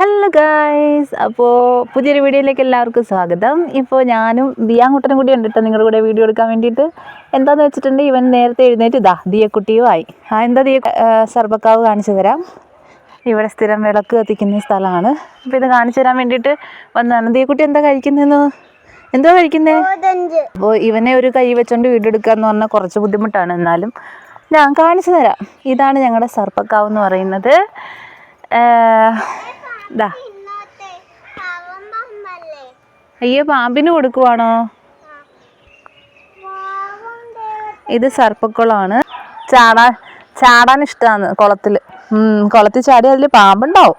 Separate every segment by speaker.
Speaker 1: Hello guys അപ്പോൾ പുതിയൊരു വീഡിയോയിലേക്ക് എല്ലാവർക്കും സ്വാഗതം. ഇപ്പോൾ ഞാനും ദിയാങ്കുട്ടനും കൂടി ഉണ്ട് കേട്ടോ നിങ്ങളുടെ കൂടെ വീഡിയോ എടുക്കാൻ വേണ്ടിയിട്ട്. എന്താണെന്ന് വെച്ചിട്ടുണ്ടെങ്കിൽ ഇവൻ നേരത്തെ എഴുന്നേറ്റ് ഇതാ ദിയക്കുട്ടിയും ആയി ആ എന്താ ദിയ സർബക്കാവ് കാണിച്ചു തരാം. ഇവിടെ സ്ഥിരം വിളക്ക് കത്തിക്കുന്ന സ്ഥലമാണ്. അപ്പോൾ ഇത് കാണിച്ചു തരാൻ വേണ്ടിയിട്ട് വന്നതാണ്. ദിയക്കുട്ടി എന്താ കഴിക്കുന്നതെന്ന്? എന്തോ കഴിക്കുന്നേ? അപ്പോൾ ഇവനെ ഒരു കൈ വെച്ചോണ്ട് വീഡിയോ എടുക്കുക എന്ന് പറഞ്ഞാൽ കുറച്ച് ബുദ്ധിമുട്ടാണ് എന്നാലും. ഞാൻ കാണിച്ചു തരാം. ഇതാണ് ഞങ്ങളുടെ സർപ്പക്കാവ് എന്ന് പറയുന്നത്. ദാ. അയ്യോ പാമ്പിന് കൊടുക്കുവാണോ? ഇത് സർപ്പക്കുളമാണ്. ചാടാൻ ചാടാൻ ഇഷ്ടമാണ് കുളത്തിൽ കുളത്തിൽ ചാടി അതിൽ പാമ്പുണ്ടാവും.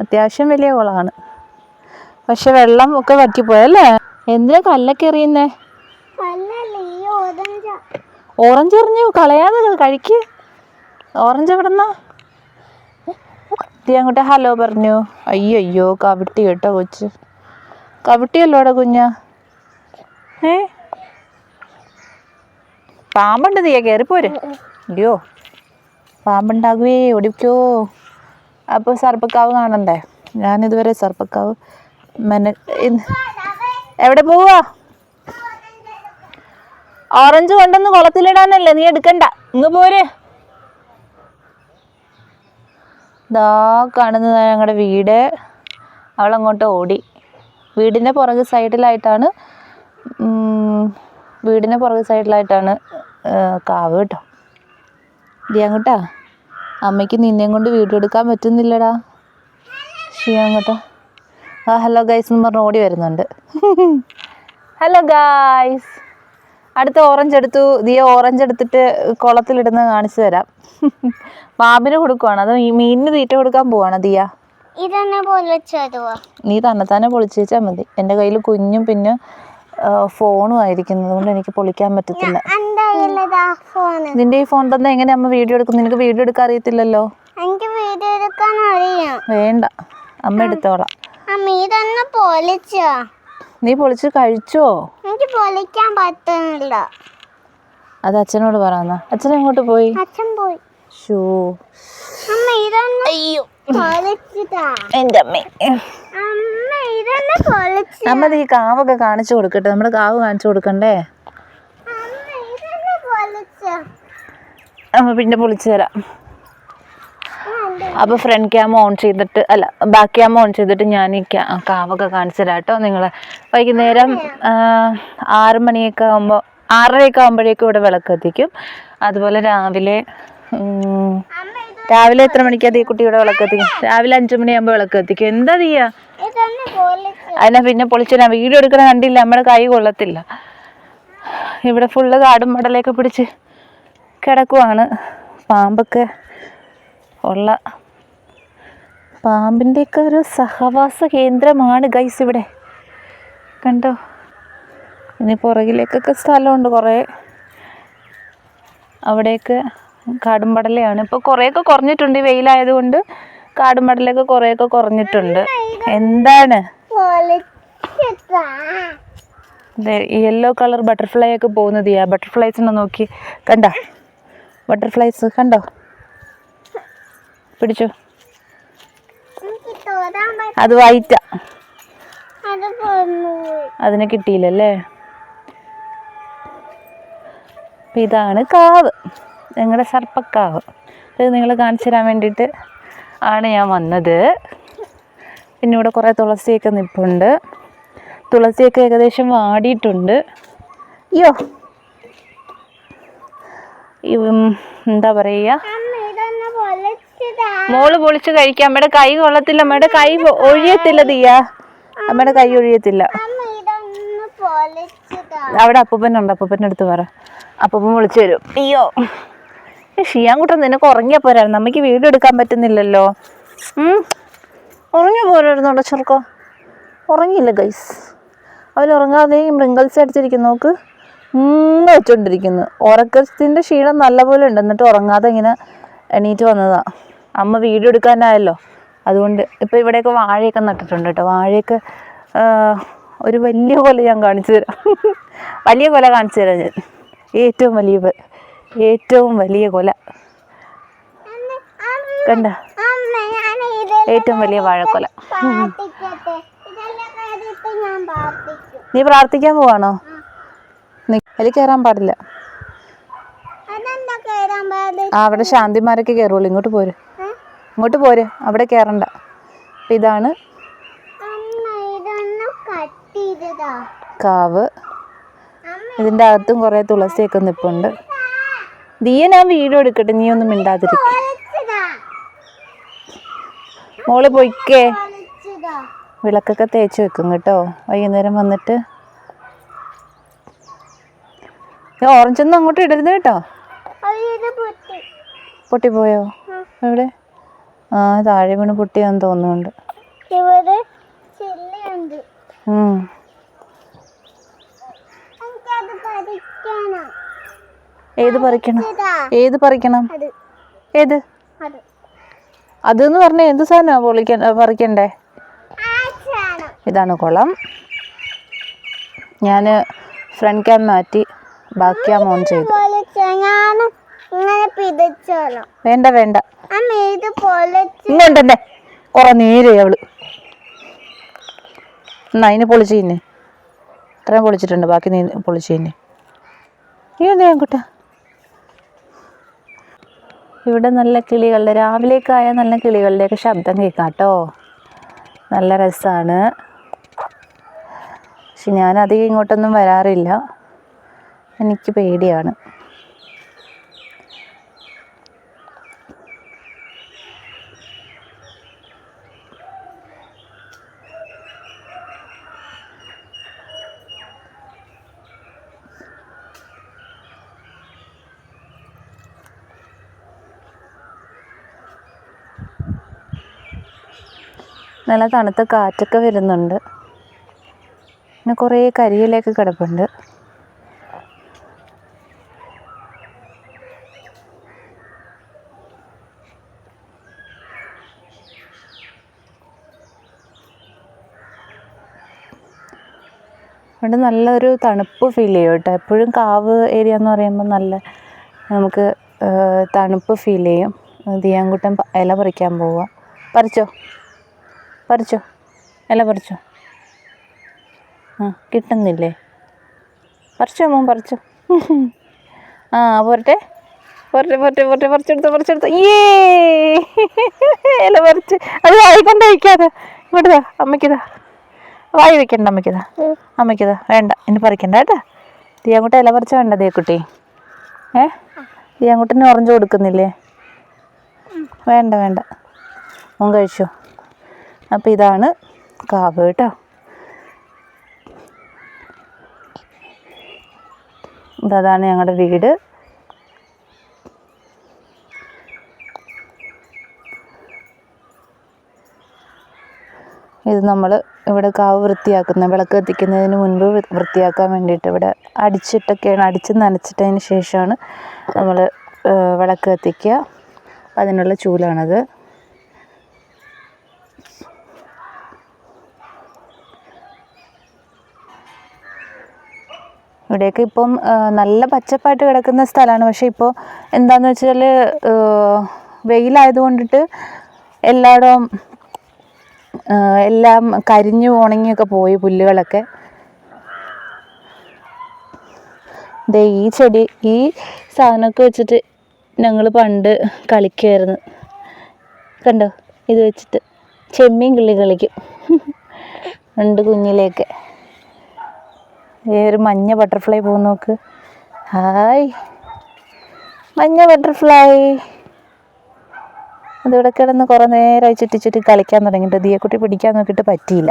Speaker 1: അത്യാവശ്യം വലിയ കുളമാണ്. പക്ഷെ വെള്ളം ഒക്കെ വറ്റിപ്പോയല്ലേ? എന്തിനാ കല്ലൊക്കെ എറിയുന്നേ? ഓറഞ്ച് എറിഞ്ഞു കളയാതെ കഴിക്ക്. ഓറഞ്ച് എവിടെന്നാ? തീ അങ്ങോട്ട് ഹലോ പറഞ്ഞു. അയ്യോ അയ്യോ കവിട്ടി കേട്ടോ കൊച്ച്. കവിട്ടിയല്ലോടെ കുഞ്ഞ? ഏ? പാമ്പുണ്ട് തീയ കയറിപ്പോര് അയ്യോ പാമ്പുണ്ടാകുവേ ഓടിക്കോ. അപ്പോൾ സർപ്പക്കാവ് കാണണ്ടേ? ഞാനിതുവരെ സർപ്പക്കാവ് മെന എവിടെ പോവാ? ഓറഞ്ച് കൊണ്ടൊന്ന് കുളത്തിലിടാനല്ലേ നീ എടുക്കണ്ട. ഇങ്ങ് പോര്. ദാ കാണുന്നത് ഞങ്ങളുടെ വീട്. അവളങ്ങോട്ട് ഓടി. വീടിന്റെ പുറക് സൈഡിലായിട്ടാണ് വീടിന്റെ പുറക് സൈഡിലായിട്ടാണ് കാവ് കേട്ടോ. ദിയാങ്ങോട്ടാ അമ്മയ്ക്ക് നിന്നെയും കൊണ്ട് വീഡിയോ എടുക്കാൻ പറ്റുന്നില്ലടാ. ഷിയാങ്ങോട്ടാ ആ ഹലോ ഗൈസ് എന്ന് പറഞ്ഞ് ഓടി വരുന്നുണ്ട്. ഹലോ ഗായ്സ് അടുത്ത ഓറഞ്ച് എടുത്തു ദിയ ഓറഞ്ച് എടുത്തിട്ട് കുളത്തിലിടുന്ന കാണിച്ചു തരാം. പാമ്പിന് കൊടുക്കുവാണ്. അത് മീനിന് തീറ്റ കൊടുക്കാൻ പോവാണ് ദിയ. നീ തന്നെ തന്നെ വെച്ചാൽ മതി. എന്റെ കയ്യിൽ കുഞ്ഞും പിന്നെ ഫോണും ആയിരിക്കുന്നത് കൊണ്ട് എനിക്ക് പൊളിക്കാൻ പറ്റത്തില്ല. നിന്റെ ഈ ഫോൺ തന്നെ എങ്ങനെ അമ്മ വീഡിയോ എടുക്കും നിനക്ക് വീഡിയോ എടുക്കാൻ അറിയത്തില്ലല്ലോ? വേണ്ട. അമ്മ എടുത്തോളാം.
Speaker 2: അമ്മ തന്നെ പൊളിച്ചോ.
Speaker 1: നീ പൊളിച്ച് കഴിച്ചോ?
Speaker 2: എനിക്ക് പൊളിക്കാൻ പറ്റുന്നില്ല.
Speaker 1: അത് അച്ഛനോട് പറയുന്ന അച്ഛൻ എങ്ങോട്ട് പോയി?
Speaker 2: അച്ഛൻ പോയി.
Speaker 1: ഷൂ
Speaker 2: അമ്മ ഇതൊന്ന് പൊളിച്ചതാ.
Speaker 1: എന്റെ അമ്മേ.
Speaker 2: അമ്മ ഇതൊന്ന് പൊളിച്ച്
Speaker 1: അമ്മ ഈ കാവൊക്കെ കാണിച്ചു കൊടുക്കട്ടെ. നമ്മുടെ കാവ് കാണിച്ചു കൊടുക്കണ്ടേ?
Speaker 2: അമ്മ ഇതൊന്ന് പൊളിച്ച.
Speaker 1: അമ്മ പിന്നെ പൊളിച്ചു തരാം. അപ്പോൾ ഫ്രണ്ട് ക്യാമ ഓൺ ചെയ്തിട്ട് അല്ല ബാക്ക് ക്യാമ ഓൺ ചെയ്തിട്ട് ഞാൻ ഈ കാവൊക്കെ കാണിച്ചു കേട്ടോ നിങ്ങൾ വൈകുന്നേരം ആറ് മണിയൊക്കെ ആകുമ്പോൾ ആറരയൊക്കെ ആകുമ്പോഴേക്കും ഇവിടെ വിളക്ക് കത്തിക്കും. അതുപോലെ രാവിലെ രാവിലെ എത്ര മണിക്കാ ഈ കുട്ടി ഇവിടെ വിളക്ക് കത്തിക്കും രാവിലെ അഞ്ചു മണിയാകുമ്പോൾ വിളക്ക് കത്തിക്കും. എന്താ
Speaker 2: തീയാ
Speaker 1: അതിനെ പിന്നെ പൊളിച്ചു ഞാൻ വീഡിയോ എടുക്കണ കണ്ടില്ല. നമ്മുടെ കൈ കൊള്ളത്തില്ല. ഇവിടെ ഫുള്ള് കാടും മടലൊക്കെ പിടിച്ച് കിടക്കുവാണ്. പാമ്പൊക്കെ ഉള്ള പാമ്പിന്റെയൊക്കെ ഒരു സഹവാസ കേന്ദ്രമാണ് ഗൈസ് ഇവിടെ. കണ്ടോ? ഇനി പുറകിലേക്കൊക്കെ സ്ഥലമുണ്ട് കുറേ. അവിടെയൊക്കെ കാടുംപടലയാണ്. ഇപ്പോൾ കുറേയൊക്കെ കുറഞ്ഞിട്ടുണ്ട്. ഈ വെയിലായതുകൊണ്ട് കാടുംപടലൊക്കെ കുറേയൊക്കെ കുറഞ്ഞിട്ടുണ്ട്. എന്താണ്? യെല്ലോ കളർ ബട്ടർഫ്ലൈ ഒക്കെ പോകുന്നത് ആ ബട്ടർഫ്ലൈസിനെ നോക്കി. കണ്ട? ബട്ടർഫ്ലൈസ് കണ്ടോ? പിടിച്ചു. അത് വൈറ്റ. അതിനെ കിട്ടിയില്ലല്ലേ? അപ്പം ഇതാണ് കാവ്. ഞങ്ങളുടെ സർപ്പക്കാവ്. ഇത് നിങ്ങൾ കാണിച്ചു തരാൻ വേണ്ടിയിട്ട് ആണ് ഞാൻ വന്നത്. പിന്നെ ഇവിടെ കുറേ തുളസിയൊക്കെ നിൽപ്പുണ്ട് തുളസിയൊക്കെ ഏകദേശം വാടിയിട്ടുണ്ട്. അയ്യോ എന്താ പറയുക മോൾ പൊളിച്ച് കഴിക്കാം അമ്മയുടെ കൈ കൊള്ളത്തില്ല. അമ്മയുടെ കൈ ഒഴിയത്തില്ല തീയ അമ്മയുടെ കൈ ഒഴിയത്തില്ല. അവിടെ അപ്പൂപ്പനുണ്ട്. അപ്പൂപ്പന്റെ അടുത്ത് പറ. അപ്പൂപ്പൻ വിളിച്ചു വരും. അയ്യോ. ഷിയാൻകുട്ടൻ നിനക്ക് ഉറങ്ങിയാൽ പോരായിരുന്നു. നമുക്ക് വീഡിയോ എടുക്കാൻ പറ്റുന്നില്ലല്ലോ. ഉറങ്ങിയ പോരായിരുന്നോട്ടോ ചെറുക്കോ. ഉറങ്ങിയില്ല ഗൈസ് അവൻ ഉറങ്ങാതെ മൃങ്കൽസ് അടിച്ചിരിക്കുന്നു നോക്ക്. മൂന്ന് വെച്ചോണ്ടിരിക്കുന്നു. ഉറക്കത്തിന്റെ ക്ഷീണം നല്ലപോലെ ഉണ്ട്. എന്നിട്ട് ഉറങ്ങാതെ ഇങ്ങനെ എണീറ്റ് വന്നതാ. അമ്മ വീഡിയോ എടുക്കാനായല്ലോ. അതുകൊണ്ട് ഇപ്പോൾ ഇവിടെയൊക്കെ വാഴയൊക്കെ നട്ടിട്ടുണ്ട് കേട്ടോ. വാഴയൊക്കെ ഒരു വലിയ കൊല ഞാൻ കാണിച്ചു തരാം. വലിയ കൊല കാണിച്ചു തരാം ഞാൻ. ഏറ്റവും വലിയ ഏറ്റവും വലിയ കൊല. കണ്ട? ഏറ്റവും വലിയ വാഴക്കൊല. നീ പ്രാർത്ഥിക്കാൻ പോവാണോ? അതിൽ കയറാൻ പാടില്ല. അവിടെ ശാന്തിമാരൊക്കെ കയറുള്ളൂ. ഇങ്ങോട്ട് പോര്. ഇങ്ങോട്ട് പോര്. അവിടെ കയറണ്ട അപ്പം ഇതാണ് കാവ്.
Speaker 2: ഇതിന്റെ
Speaker 1: ഇതിന്റെ അകത്തും കുറേ തുളസിയൊക്കെ നിൽപ്പുണ്ട് ദിയ ഞാൻ വീഡിയോ എടുക്കട്ടെ. നീ ഒന്നും മിണ്ടാതിരിക്ക. മോൾ പൊയ്ക്കേ. വിളക്കൊക്കെ തേച്ച് വെക്കും കേട്ടോ. വൈകുന്നേരം വന്നിട്ട്. ഓറഞ്ചൊന്നും അങ്ങോട്ട് ഇടരുത് കേട്ടോ. പൊട്ടിപ്പോയോ? എവിടെ? ആ താഴെ വീണ് പൊട്ടിയാന്ന് തോന്നുന്നുണ്ട്. ഏത് പറിക്കണം? ഏത് പറിക്കണം? ഏത്?
Speaker 2: അത്.
Speaker 1: അതെന്ന് പറഞ്ഞ എന്ത് സാധനമാണ് പൊളിക്കാൻ പറിക്കണ്ടേ? ഇതാണ് കുളം. ഞാൻ ഫ്രണ്ട് ക്യാം മാറ്റി ബാക്ക് ക്യാം ഓൺ ചെയ്തു. വേണ്ട വേണ്ട.
Speaker 2: അമ്മ ഇത് പൊളിച്ച്
Speaker 1: ഇങ്ങോട്ടെന്നെ. കുറെ നേരെ അവൾ. എന്നാ അതിന് പൊളിച്ച് തന്നെ ഇത്രയും പൊളിച്ചിട്ടുണ്ട്. ബാക്കി നീ പൊളിച്ച് തന്നെ നീ എന്താ കുട്ട ഇവിടെ നല്ല കിളികളുടെ രാവിലേക്കായ നല്ല കിളികളുടെയൊക്കെ ശബ്ദം കേൾക്കാം കേട്ടോ. നല്ല രസമാണ് പക്ഷെ ഞാനധികം ഇങ്ങോട്ടൊന്നും വരാറില്ല. എനിക്ക് പേടിയാണ്. നല്ല തണുത്ത കാറ്റൊക്കെ വരുന്നുണ്ട്. പിന്നെ കുറേ കരിയിലൊക്കെ കിടപ്പുണ്ട്. ഇവിടെ നല്ലൊരു തണുപ്പ് ഫീൽ ചെയ്യും കേട്ടോ. എപ്പോഴും കാവ് ഏരിയ എന്ന് പറയുമ്പോൾ നല്ല നമുക്ക് തണുപ്പ് ഫീൽ ചെയ്യും. ദിയാങ്കുട്ടൻ ഇല പറിക്കാൻ പോവുക. പറിച്ചോ? പറിച്ചോ? ഇല പറിച്ചോ? ആ കിട്ടുന്നില്ലേ? പറിച്ചോ മോൻ പറിച്ചോ? ആ പോരട്ടെ പോരട്ടെ പോരട്ടെ പോരട്ടെ പറിച്ചെടുത്തോ പറിച്ചെടുത്തോ. ഏ ഇല പറിച്ച്. അത് വായിക്കൊണ്ട് വയ്ക്കാതെ. ഇവിടുതാ അമ്മയ്ക്കിതാ വായി വെക്കണ്ട അമ്മയ്ക്കിതാ അമ്മയ്ക്കിതാ വേണ്ട ഇനി പറിക്കണ്ട കേട്ടോ. തീയാങ്കുട്ട ഇല പറിച്ച വേണ്ട ദിയക്കുട്ടി ഏ? തീയാങ്കുട്ടിന് ഓറഞ്ച് കൊടുക്കുന്നില്ലേ? വേണ്ട വേണ്ട. മോൻ കഴിച്ചോ? അപ്പോൾ ഇതാണ് കാവ് കേട്ടോ. ഇതാണ് ഞങ്ങളുടെ വീട്. ഇത് നമ്മൾ ഇവിടെ കാവ് വൃത്തിയാക്കുന്ന വിളക്ക് കത്തിക്കുന്നതിന് മുൻപ് വൃത്തിയാക്കാൻ വേണ്ടിയിട്ട് ഇവിടെ അടിച്ചിട്ടൊക്കെയാണ് അടിച്ച് നനച്ചിട്ടതിന് ശേഷമാണ് നമ്മൾ വിളക്ക് കത്തിക്കുക. അതിനുള്ള ചൂലാണത്. ഇവിടെയൊക്കെ ഇപ്പം നല്ല പച്ചപ്പായിട്ട് കിടക്കുന്ന സ്ഥലമാണ്. പക്ഷേ ഇപ്പോൾ എന്താണെന്ന് വെച്ചാൽ വെയിലായത് കൊണ്ടിട്ട് എല്ലായിടവും എല്ലാം കരിഞ്ഞു ഉണങ്ങിയൊക്കെ പോയി പുല്ലുകളൊക്കെ. ദേ ഈ ചെടി ഈ സാധനമൊക്കെ വെച്ചിട്ട് ഞങ്ങൾ പണ്ട് കളിക്കുമായിരുന്നു കണ്ടോ? ഇത് വെച്ചിട്ട് ചെമ്മീൻ കിള്ളി കളിക്കും. രണ്ട് കുഞ്ഞിലേക്ക് ദേ ഒരു മഞ്ഞ ബട്ടർഫ്ലൈ പോകുന്ന നോക്ക്. ഹായ്. മഞ്ഞ ബട്ടർഫ്ലൈ അതിവിടെ കിടന്ന് കുറേ നേരമായി ചുറ്റി ചുറ്റി കളിക്കാൻ തുടങ്ങിയിട്ട് ദിയക്കുട്ടി പിടിക്കാൻ നോക്കിയിട്ട് പറ്റിയില്ല.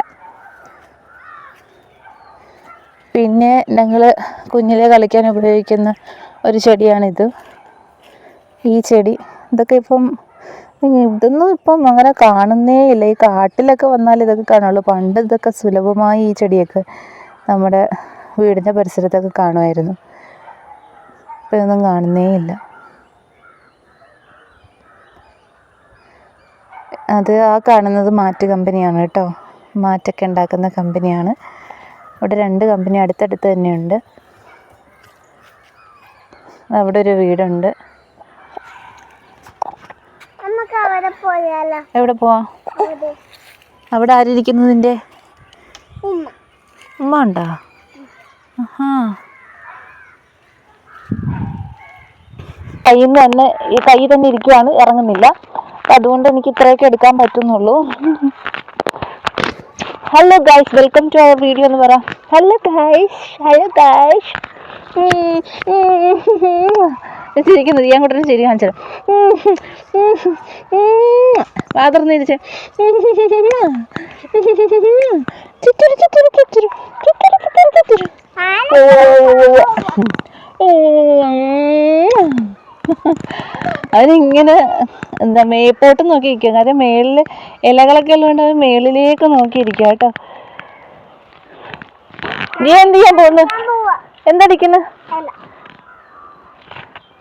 Speaker 1: പിന്നെ ഞങ്ങൾ കുഞ്ഞിലെ കളിക്കാൻ ഉപയോഗിക്കുന്ന ഒരു ചെടിയാണിത്. ഈ ചെടി ഇതൊക്കെ ഇപ്പം ഇതൊന്നും ഇപ്പം അങ്ങനെ കാണുന്നേ ഇല്ല. ഈ കാട്ടിലൊക്കെ വന്നാൽ ഇതൊക്കെ കാണുള്ളൂ പണ്ട് ഇതൊക്കെ സുലഭമായി ഈ ചെടിയൊക്കെ നമ്മുടെ വീടിന്റെ പരിസരത്തൊക്കെ കാണുമായിരുന്നു. ഇപ്പം ഇതൊന്നും കാണുന്നേ ഇല്ല അത് ആ കാണുന്നത് മാറ്റ് കമ്പനിയാണ് കേട്ടോ. മാറ്റൊക്കെ ഉണ്ടാക്കുന്ന കമ്പനിയാണ്. ഇവിടെ രണ്ട് കമ്പനി അടുത്തടുത്ത് തന്നെയുണ്ട്. അവിടെ ഒരു വീടുണ്ട്.
Speaker 2: അവിടെ അവിടെ
Speaker 1: എവിടെ പോവാ?
Speaker 2: അവിടെ.
Speaker 1: ആരിരിക്കുന്നതിന്റെ
Speaker 2: ഉമ്മ.
Speaker 1: ഉമ്മ ഉണ്ടോ? കയ്യിൽ നിന്ന് തന്നെ ഈ കൈ തന്നെ ഇരിക്കുവാണ് ഇറങ്ങുന്നില്ല. അതുകൊണ്ട് എനിക്ക് ഇത്രയൊക്കെ എടുക്കാൻ പറ്റുന്നുള്ളൂ. Hello guys welcome to our video എന്ന് പറ ഹലോ ഗായ്സ് ഹലോ ഗായ്സ് ചിരിക്കുന്നത് ഞാൻ കൂടെ ശരി കാണിച്ചു വാതർന്ന് ഇരിച്ച്. ചുറ്റുരു ചുറ്റുരു ചുറ്റുരു ചുറ്റുരു. ചുറ്റുരു അവനിങ്ങനെ എന്താ മേപ്പോട്ട് നോക്കി ഇരിക്കുക കാര്യം മേളിൽ ഇലകളൊക്കെ ഉള്ളതുകൊണ്ട് അത് മേളിലേക്ക് നോക്കിയിരിക്കുക കേട്ടോ. നീ എന്ത് ചെയ്യാൻ പോകുന്നു? എന്തടിക്കുന്നു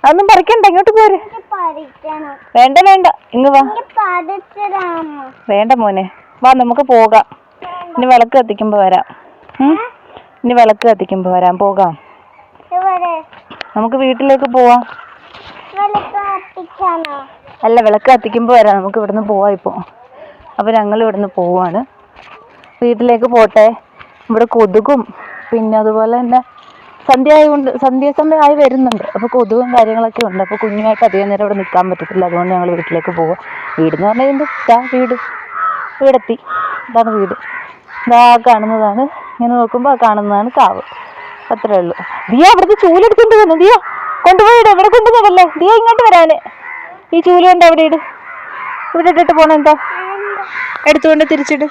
Speaker 1: അതൊന്നും പറിക്കണ്ട ഇങ്ങോട്ട് പോര്. വേണ്ട വേണ്ട. ഇങ്ങ് വാ. വേണ്ട മോനെ. വാ നമുക്ക് പോകാം. ഇനി വിളക്ക് കത്തിക്കുമ്പോ വരാം? ഇനി വിളക്ക് കത്തിക്കുമ്പോൾ വരാം. പോകാം. നമുക്ക് വീട്ടിലേക്ക് പോവാം. അല്ല വിളക്ക് കത്തിക്കുമ്പോൾ വരാം. നമുക്ക് ഇവിടുന്ന് പോവാം ഇപ്പോൾ അപ്പോൾ ഞങ്ങൾ ഇവിടുന്ന് പോവാണ്. വീട്ടിലേക്ക് പോട്ടെ. ഇവിടെ കൊതുകും പിന്നെ അതുപോലെ തന്നെ സന്ധ്യ ആയതുകൊണ്ട് സന്ധ്യാസമയമായി വരുന്നുണ്ട്. അപ്പോൾ കൊതുകും കാര്യങ്ങളൊക്കെ ഉണ്ട്. അപ്പോൾ കുഞ്ഞുമായിട്ട് അധികം നേരം ഇവിടെ നിൽക്കാൻ പറ്റത്തില്ല. അതുകൊണ്ട് ഞങ്ങൾ വീട്ടിലേക്ക് പോവാം. വീട് എന്ന് പറഞ്ഞാൽ ഇതിന്റെ വീട്. വീടെത്തി. ഇതാണ് വീട്. ഇതാ കാണുന്നതാണ് ഇങ്ങനെ നോക്കുമ്പോൾ കാണുന്നതാണ് കാവ്. അത്രേ ഉള്ളൂ. ദിയ അവിടുത്തെ ചൂലെടുത്തോണ്ട് വന്നു? ദിയ കൊണ്ടുപോയിട് ഇവിടെ കൊണ്ടുപോകല്ലേ ദിയ ഇങ്ങോട്ട് വരാന്. ഈ ചൂൽ കൊണ്ട് അവിടെ ഇട്. ഇവിടെ ഇട്ടിട്ട് പോണ എന്താ? എടുത്തുകൊണ്ട് തിരിച്ചിട്.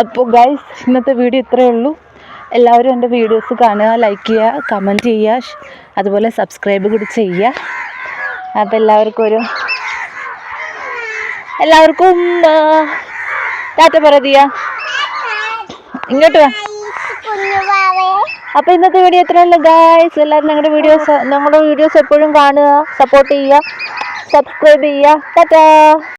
Speaker 1: അപ്പൊ ഗൈസ് ഇന്നത്തെ വീഡിയോ ഇത്രയേ ഉള്ളൂ. എല്ലാവരും എന്റെ വീഡിയോസ് കാണുക ലൈക്ക് ചെയ്യുക കമന്റ് ചെയ്യുക അതുപോലെ സബ്സ്ക്രൈബ് കൂടി ചെയ്യുക. അപ്പോൾ എല്ലാവർക്കും ഒരു എല്ലാവർക്കും ടാറ്റ പറതിയ ഇങ്ങോട്ട് വാ. അപ്പൊ ഇന്നത്തെ വീഡിയോ എത്രയല്ല ഗായ്സ് എല്ലാവരും ഞങ്ങളുടെ വീഡിയോസ് ഞങ്ങളുടെ വീഡിയോസ് എപ്പോഴും കാണുക സപ്പോർട്ട് ചെയ്യുക സബ്സ്ക്രൈബ് ചെയ്യുക. ടാറ്റാ.